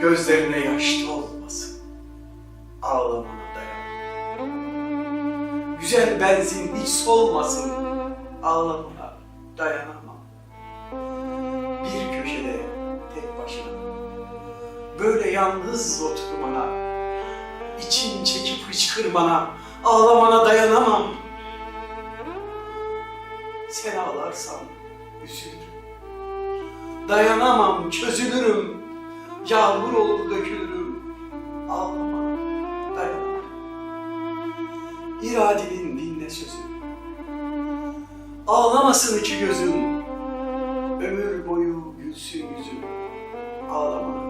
gözlerine yaş olmasın. Ağlamana dayan. Güzel benzin hiç solmasın. Ağlamana dayanamam. Bir köşede tek başına. Böyle yalnız oturmana, için çekip hıçkırmana, ağlamana dayanamam. Sen ağlarsan üzülürüm. Dayanamam, çözülürüm. Yağmur olur dökülürüm. Ağlama, dayanamam. İradenin dinle sözüm. Ağlamasın iki gözüm. Ömür boyu gülsün yüzüm. Ağlama,